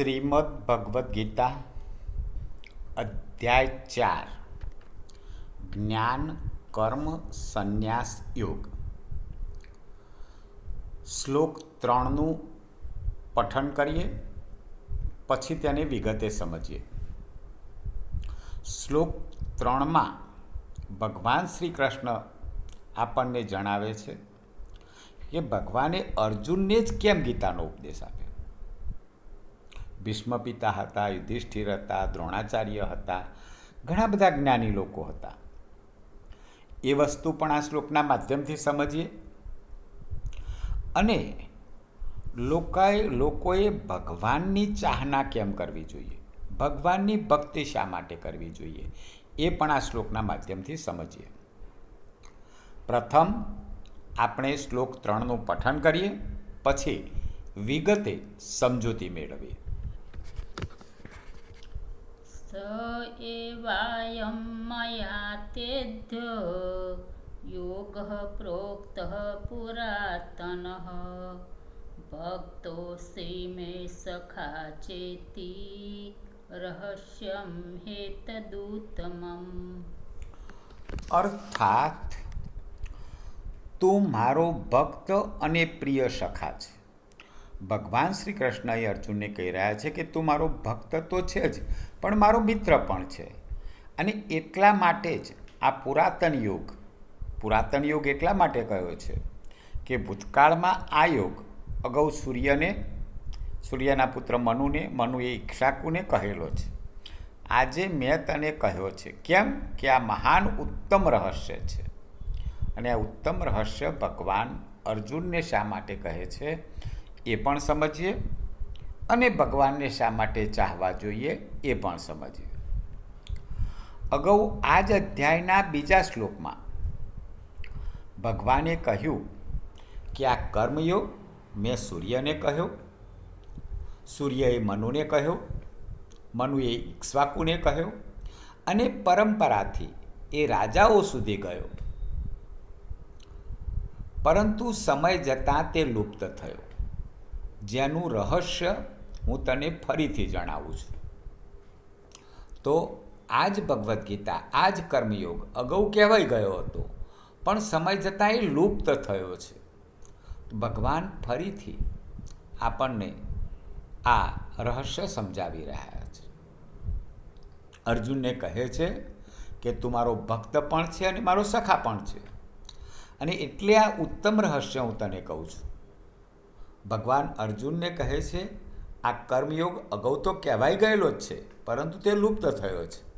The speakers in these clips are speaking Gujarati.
શ્રીમદ ભગવદ્ ગીતા અધ્યાય ચાર. જ્ઞાન, કર્મ, સંન્યાસ, યોગ. શ્લોક ત્રણનું પઠન કરીએ, પછી તેને વિગતે સમજીએ. શ્લોક ત્રણમાં ભગવાન શ્રી કૃષ્ણ આપણને જણાવે છે કે ભગવાને અર્જુનને જ કેમ ગીતાનો ઉપદેશ આપ્યો? ભીષ્મ પિતા હતા, યુધિષ્ઠિર હતા, દ્રોણાચાર્ય હતા, ઘણા બધા જ્ઞાની લોકો હતા. એ વસ્તુ પણ આ શ્લોકના માધ્યમથી સમજીએ. અને લોકોએ લોકોએ ભગવાનની ચાહના કેમ કરવી જોઈએ? ભગવાનની ભક્તિ શા માટે કરવી જોઈએ? એ પણ આ શ્લોકના માધ્યમથી સમજીએ. પ્રથમ, આપણે શ્લોક ત્રણનું પઠન કરીએ, પછી વિગતે સમજૂતી મેળવીએ. स एवायं मया तेभ्य योगः प्रोक्तः पुरातनः भक्तोऽसि मे सखा चेति રહસ્યમ હેતદૂતમમ અર્થાત તું મારો ભક્ત અને પ્રિય સખા છે ભગવાન શ્રી કૃષ્ણ એ અર્જુનને કહી રહ્યા છે કે તું મારો ભક્ત તો છે જ પણ મારો મિત્ર પણ છે. અને એટલા માટે જ આ પુરાતન યુગ, પુરાતન યોગ એટલા માટે કયો છે કે ભૂતકાળમાં આ યોગ અગાઉ સૂર્યને, સૂર્યના પુત્ર મનુને, મનુએ ઈક્ષાકુને કહેલો છે. આજે મેં તને કહ્યો છે. કેમ? કે આ મહાન ઉત્તમ રહસ્ય છે. અને આ ઉત્તમ રહસ્ય ભગવાન અર્જુનને શા માટે કહે છે? એ પણ સમજીએ. અને ભગવાનને શા માટે ચાહવા જોઈએ એ પણ સમજીએ અગાઉ આ જ અધ્યાયના બીજા શ્લોકમાં ભગવાને કહ્યું કે આ કર્મયોગ મેં સૂર્યને કહ્યો, સૂર્યએ મનુને કહ્યો, મનુએ ઈક્ષ્વાકુને કહ્યો અને પરંપરાથી એ રાજાઓ સુધી ગયો. પરંતુ સમય જતાં તે લુપ્ત થયો. જેનું રહસ્ય હું તને ફરીથી જણાવું છું. તો આ જ ભગવદ્ ગીતા આ જ કર્મયોગ અગાઉ કહેવાઈ ગયો હતો, પણ સમય જતાં એ લુપ્ત થયો છે. ભગવાન ફરીથી આપણને આ રહસ્ય સમજાવી રહ્યા છે. અર્જુનને કહે છે કે તું મારો ભક્ત પણ છે અને મારો સખા પણ છે. અને એટલે આ ઉત્તમ રહસ્ય હું તને કહું છું. ભગવાન અર્જુનને કહે છે આ કર્મયોગ અગાઉ તો કહેવાઈ ગયેલો જ છે, પરંતુ તે લુપ્ત થયો છે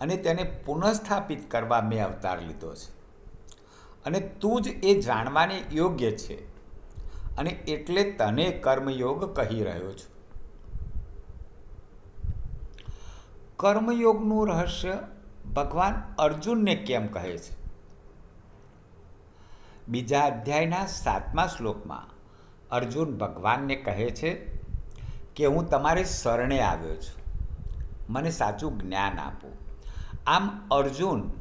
અને તેને પુનઃસ્થાપિત કરવા મેં અવતાર લીધો છે. અને તું જ એ જાણવાને યોગ્ય છે અને એટલે તને કર્મયોગ કહી રહ્યો છું. કર્મયોગનું રહસ્ય ભગવાન અર્જુનને કેમ કહે છે? બીજા અધ્યાયના સાતમા શ્લોકમાં અર્જુન ભગવાનને કહે છે કે હું તમારે શરણે આવ્યો છું. મને સાચું જ્ઞાન આપો. આમ અર્જુન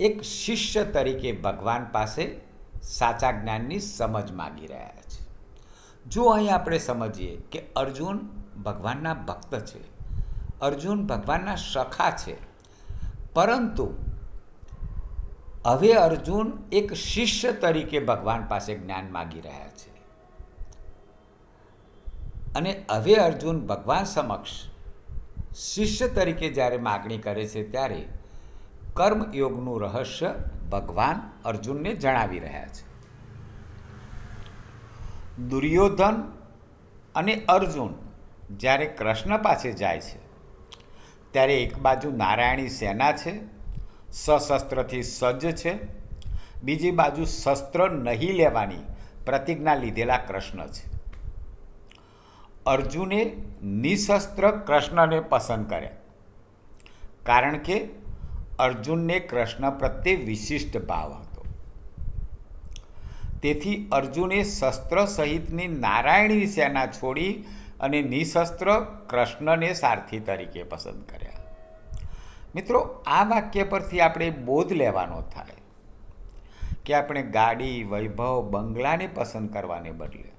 એક શિષ્ય તરીકે ભગવાન પાસે સાચા જ્ઞાનની સમજ માગી રહ્યા છે. જો અહીં આપણે સમજીએ કે અર્જુન ભગવાનના ભક્ત છે, અર્જુન ભગવાનના સખા છે, પરંતુ હવે અર્જુન એક શિષ્ય તરીકે ભગવાન પાસે જ્ઞાન માગી રહ્યા છે. અને હવે અર્જુન ભગવાન સમક્ષ શિષ્ય તરીકે જ્યારે માગણી કરે છે ત્યારે કર્મયોગનું રહસ્ય ભગવાન અર્જુનને જણાવી રહ્યા છે. દુર્યોધન અને અર્જુન જ્યારે કૃષ્ણ પાસે જાય છે, ત્યારે એક બાજુ નારાયણી સેના છે, સશસ્ત્રથી સજ્જ છે, બીજી બાજુ શસ્ત્ર નહીં લેવાની પ્રતિજ્ઞા લીધેલા કૃષ્ણ છે. અર્જુને નિશસ્ત્ર કૃષ્ણને પસંદ કર્યા. કારણ કે અર્જુનને કૃષ્ણ પ્રત્યે વિશિષ્ટ ભાવ હતો. તેથી અર્જુને શસ્ત્ર સહિતની નારાયણી સેના છોડી અને નિશસ્ત્ર કૃષ્ણને સારથી તરીકે પસંદ કર્યા. મિત્રો, આ વાક્ય પરથી આપણે બોધ લેવાનો થાય કે આપણે ગાડી, વૈભવ, બંગલાને પસંદ કરવાને બદલે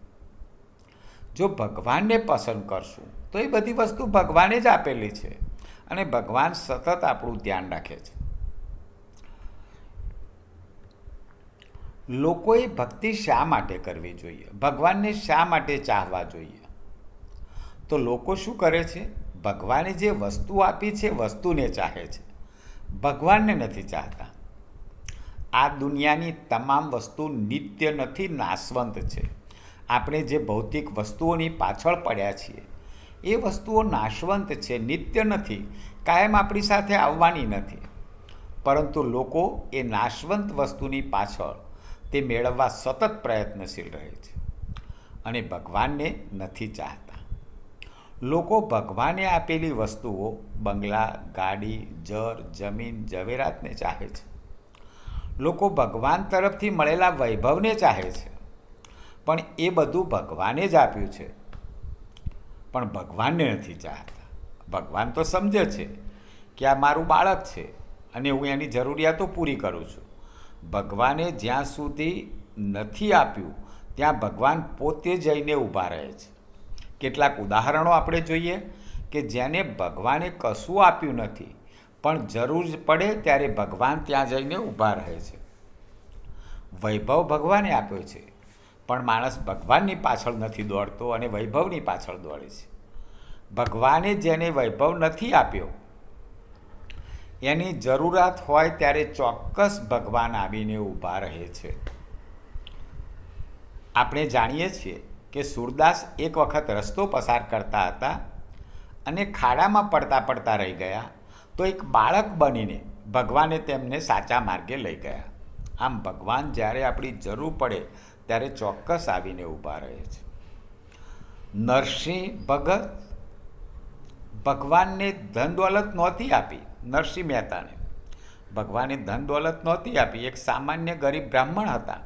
જો ભગવાનને પસંદ કરશું, તો એ બધી વસ્તુ ભગવાને જ આપેલી છે. અને ભગવાન સતત આપણું ધ્યાન રાખે છે. લોકોએ ભક્તિ શા માટે કરવી જોઈએ? ભગવાનને શા માટે ચાહવા જોઈએ? તો લોકો શું કરે છે? ભગવાને જે વસ્તુ આપી છે, વસ્તુને ચાહે છે. ભગવાનને નથી ચાહતા. આ દુનિયાની તમામ વસ્તુ નિત્ય નથી, નાશવંત છે. આપણે જે ભૌતિક વસ્તુઓની પાછળ પડ્યા છીએ, એ વસ્તુઓ નાશવંત છે, નિત્ય નથી, કાયમ આપણી સાથે આવવાની નથી. પરંતુ લોકો એ નાશવંત વસ્તુની પાછળ, તે મેળવવા સતત પ્રયત્નશીલ રહે છે અને ભગવાનને નથી ચાહતા. લોકો ભગવાને આપેલી વસ્તુઓ બંગલા, ગાડી જર જમીન, ઝવેરાતને ચાહે છે. લોકો ભગવાન તરફથી મળેલા વૈભવને ચાહે છે. પણ એ બધું ભગવાને જ આપ્યું છે. પણ ભગવાનને નથી ચાહતા. ભગવાન તો સમજે છે કે આ મારું બાળક છે અને હું એની જરૂરિયાતો પૂરી કરું છું. ભગવાને જ્યાં સુધી નથી આપ્યું, ત્યાં ભગવાન પોતે જઈને ઊભા રહે છે. કેટલાક ઉદાહરણો આપણે જોઈએ કે જેને ભગવાને કશું આપ્યું નથી, પણ જરૂર પડે ત્યારે ભગવાન ત્યાં જઈને ઊભા રહે છે. વૈભવ ભગવાને આપ્યો છે. પણ માણસ ભગવાનની પાછળ નથી દોડતો અને વૈભવની પાછળ દોડે છે. ભગવાને જેને વૈભવ નથી આપ્યો, એની જરૂરિયાત હોય ત્યારે ચોક્કસ ભગવાન આવીને ઊભા રહે છે. આપણે જાણીએ છીએ કે સુરદાસ એક વખત રસ્તો પસાર કરતા હતા અને ખાડામાં પડતા પડતા રહી ગયા, તો એક બાળક બનીને ભગવાને તેમને સાચા માર્ગે લઈ ગયા. આમ ભગવાન જ્યારે આપણી જરૂર પડે ત્યારે ચોક્કસ આવીને ઊભા રહે છે. નરસિંહ ભગત ભગવાનને ધન દોલત નહોતી આપી, નરસિંહ મહેતાને. ભગવાને ધન દોલત નહોતી આપી, એક સામાન્ય ગરીબ બ્રાહ્મણ હતા.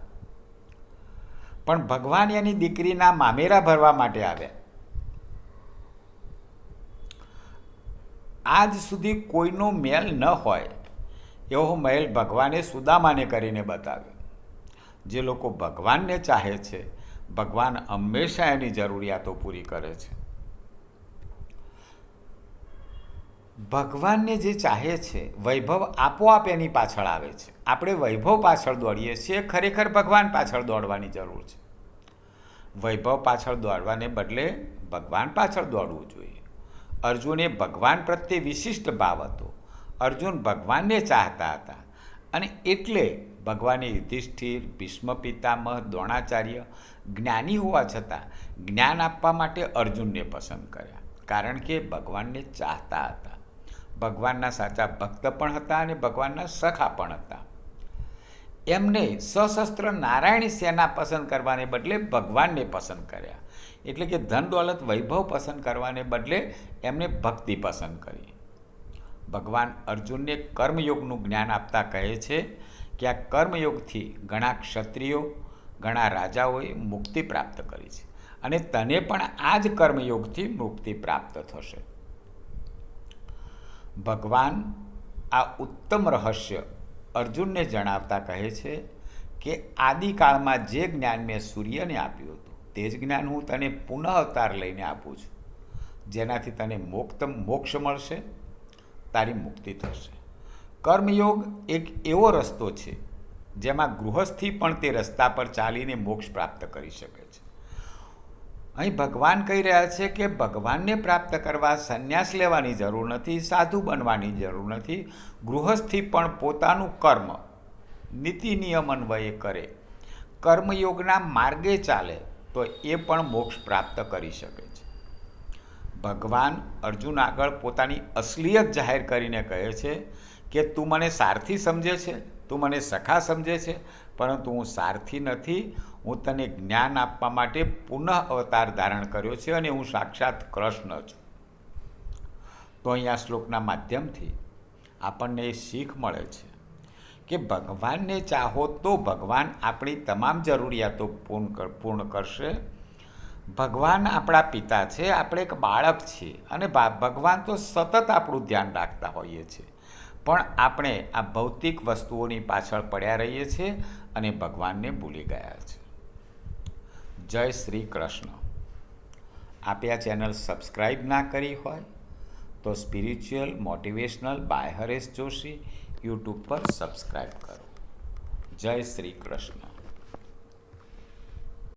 પણ ભગવાન એની દીકરીના મામેરા ભરવા માટે આવ્યા. આજ સુધી કોઈનો મેલ ન હોય, એવો મહેલ ભગવાને સુદામાને કરીને બતાવ્યો. જે લોકો ભગવાનને ચાહે છે, ભગવાન હંમેશા એની જરૂરિયાતો પૂરી કરે છે. ભગવાનને જે ચાહે છે, વૈભવ આપોઆપ એની પાછળ આવે છે. આપણે વૈભવ પાછળ દોડીએ છીએ, ખરેખર ભગવાન પાછળ દોડવાની જરૂર છે. વૈભવ પાછળ દોડવાને બદલે ભગવાન પાછળ દોડવું જોઈએ. અર્જુને ભગવાન પ્રત્યે વિશિષ્ટ ભાવ હતો. અર્જુન ભગવાનને ચાહતા હતા. અને એટલે ભગવાને યુધિષ્ઠિર ભીષ્મ પિતામહ દ્રોણાચાર્ય જ્ઞાની હોવા છતાં જ્ઞાન આપવા માટે અર્જુનને પસંદ કર્યા કારણ કે ભગવાનને ચાહતા હતા. ભગવાનના સાચા ભક્ત પણ હતા અને ભગવાનના સખા પણ હતા. એમને સશસ્ત્ર નારાયણી સેના પસંદ કરવાને બદલે ભગવાનને પસંદ કર્યા. એટલે કે ધન દોલત વૈભવ પસંદ કરવાને બદલે એમને ભક્તિ પસંદ કરી. ભગવાન અર્જુનને કર્મયોગનું જ્ઞાન આપતા કહે છે કે આ કર્મયોગથી ઘણા ક્ષત્રિયો, ઘણા રાજાઓએ મુક્તિ પ્રાપ્ત કરી છે. અને તને પણ આ જ કર્મયોગથી મુક્તિ પ્રાપ્ત થશે. ભગવાન આ ઉત્તમ રહસ્ય અર્જુનને જણાવતા કહે છે કે આદિકાળમાં જે જ્ઞાન મેં સૂર્યને આપ્યું હતું, તે જ જ્ઞાન હું તને પુનઃ અવતાર લઈને આપું છું. જેનાથી તને મોક્ત મોક્ષ મળશે, તારી મુક્તિ થશે. કર્મયોગ એક એવો રસ્તો છે, જેમાં ગૃહસ્થી પણ તે રસ્તા પર ચાલીને મોક્ષ પ્રાપ્ત કરી શકે છે. અહીં ભગવાન કહી રહ્યા છે કે ભગવાનને પ્રાપ્ત કરવા સંન્યાસ લેવાની જરૂર નથી, સાધુ બનવાની જરૂર નથી. ગૃહસ્થી પણ પોતાનું કર્મ, નીતિ નિયમ અન્વયે કરે. કર્મયોગના માર્ગે ચાલે તો એ પણ મોક્ષ પ્રાપ્ત કરી શકે છે. ભગવાન અર્જુન આગળ પોતાની અસલિયત જાહેર કરીને કહે છે કે તું મને સારથી સમજે છે? તું મને સખા સમજે છે? પરંતુ હું સારથી નથી. હું તને જ્ઞાન આપવા માટે પુનઃ અવતાર ધારણ કર્યો છે અને હું સાક્ષાત કૃષ્ણ છું. તો અહીંયા શ્લોકના માધ્યમથી આપણને એ શીખ મળે છે કે ભગવાનને ચાહો તો ભગવાન આપણી તમામ જરૂરિયાતો પૂર્ણ પૂર્ણ કરશે. ભગવાન આપણા પિતા છે, આપણે એક બાળક છીએ અને ભગવાન તો સતત આપણું ધ્યાન રાખતા હોઈએ છીએ. પણ આપણે આ ભૌતિક વસ્તુઓની પાછળ પડ્યા રહીએ છીએ અને ભગવાનને ભૂલી ગયા છે જય શ્રી કૃષ્ણ. આપે આ ચેનલ સબસ્ક્રાઈબ ના કરી હોય તો spiritual motivational by Haresh Joshi YouTube પર સબસ્ક્રાઈબ કરો. જય શ્રી કૃષ્ણ.